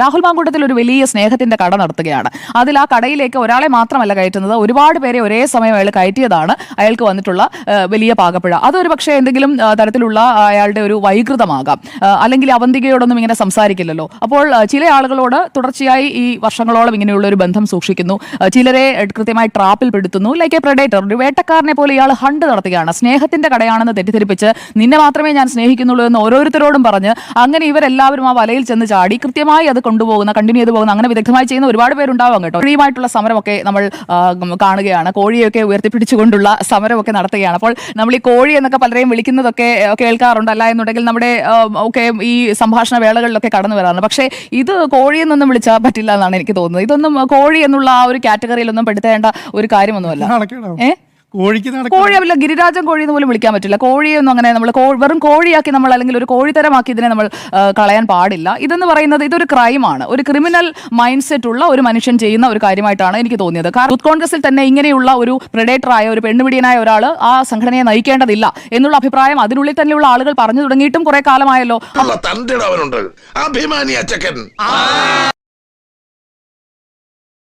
രാഹുൽ മാങ്കൂട്ടത്തിൽ ഒരു വലിയ സ്നേഹത്തിന്റെ കട നടത്തുകയാണ്. അതിൽ ആ കടയിലേക്ക് ഒരാളെ മാത്രമല്ല കയറ്റുന്നത്. ഒരുപാട് പേരെ ഒരേ സമയം അയാൾ കയറ്റിയതാണ്. അയാൾക്ക് വന്നിട്ടുള്ള വലിയ പാകപ്പിഴ. അതൊരു പക്ഷേ എന്തെങ്കിലും തരത്തിലുള്ള അയാളുടെ ഒരു വൈകൃതമാകാം. അല്ലെങ്കിൽ അവന്തികയോടൊന്നും ഇങ്ങനെ സംസാരിക്കില്ലല്ലോ. അപ്പോൾ ചില ആളുകളോട് തുടർച്ചയായി ഈ വർഷങ്ങളോളം ഇങ്ങനെയുള്ള ഒരു ബന്ധം സൂക്ഷിക്കുന്നു. ചിലരെ കൃത്യമായി ട്രാപ്പിൽ പെടുത്തുന്നു. ലൈക്ക് എ പ്രഡേറ്റർ ഒരു വേട്ടക്കാരനെ പോലെ ഇയാൾ ഹണ്ട് നടത്തുകയാണ്. സ്നേഹത്തിന്റെ കടയാണെന്ന് തെറ്റിദ്ധരിപ്പിച്ച് നിന്നെ മാത്രമേ ഞാൻ സ്നേഹിക്കുന്നുള്ളൂ എന്ന് ഓരോരുത്തരോടും പറഞ്ഞ് അങ്ങനെ ഇവരെല്ലാവരും ആ വലയിൽ ചെന്ന് ചാടി കൃത്യമായി അത് കൊണ്ടുപോകുന്ന കണ്ടിന്യൂ ചെയ്ത് പോകുന്ന അങ്ങനെ വിദഗ്ധമായി ചെയ്യുന്ന ഒരുപാട് പേരുണ്ടാവാം കേട്ടോ. കോഴിയുമായിട്ടുള്ള സമരമൊക്കെ നമ്മൾ കാണുകയാണ്. കോഴിയൊക്കെ ഉയർത്തിപ്പിടിച്ചുകൊണ്ടുള്ള സമരമൊക്കെ നടത്തുകയാണ്. അപ്പോൾ നമ്മൾ ഈ കോഴി എന്നൊക്കെ പലരെയും വിളിക്കുന്നതൊക്കെ കേൾക്കാറുണ്ട്. അല്ല എന്നുണ്ടെങ്കിൽ നമ്മുടെ ഒക്കെ ഈ സംഭാഷണ വേളകളിലൊക്കെ കടന്നു വരാറുണ്ട്. പക്ഷേ ഇത് കോഴി എന്നൊന്നും വിളിച്ചാൽ പറ്റില്ല എന്നാണ് എനിക്ക് തോന്നുന്നത്. ഇതൊന്നും കോഴി എന്നുള്ള ആ ഒരു കാറ്റഗറിയിലൊന്നും പെടുത്തേണ്ട ഒരു കാര്യമൊന്നുമല്ല. നടക്കണം ഏ? കോഴിക്ക് നടക്കണം കോഴി ഗിരിരാജൻ കോഴി എന്ന് പോലും വിളിക്കാൻ പറ്റില്ല. കോഴിയൊന്നും അങ്ങനെ നമ്മൾ വെറും കോഴിയാക്കി നമ്മൾ അല്ലെങ്കിൽ ഒരു കോഴിത്തരമാക്കി ഇതിനെ നമ്മൾ കളയാൻ പാടില്ല. ഇതെന്ന് പറയുന്നത് ഇതൊരു ക്രൈമാണ്. ഒരു ക്രിമിനൽ മൈൻഡ് സെറ്റ് ഉള്ള ഒരു മനുഷ്യൻ ചെയ്യുന്ന ഒരു കാര്യമായിട്ടാണ് എനിക്ക് തോന്നിയത്. കാരണം യൂത്ത് കോൺഗ്രസിൽ തന്നെ ഇങ്ങനെയുള്ള ഒരു പ്രഡേറ്ററായ ഒരു പെണ്ണുപിടിയനായ ഒരാൾ ആ സംഘടനയെ നയിക്കേണ്ടതില്ല എന്നുള്ള അഭിപ്രായം അതിനുള്ളിൽ തന്നെയുള്ള ആളുകൾ പറഞ്ഞു തുടങ്ങിയിട്ടും കുറെ കാലമായല്ലോ. തന്റെ അവനുണ്ട്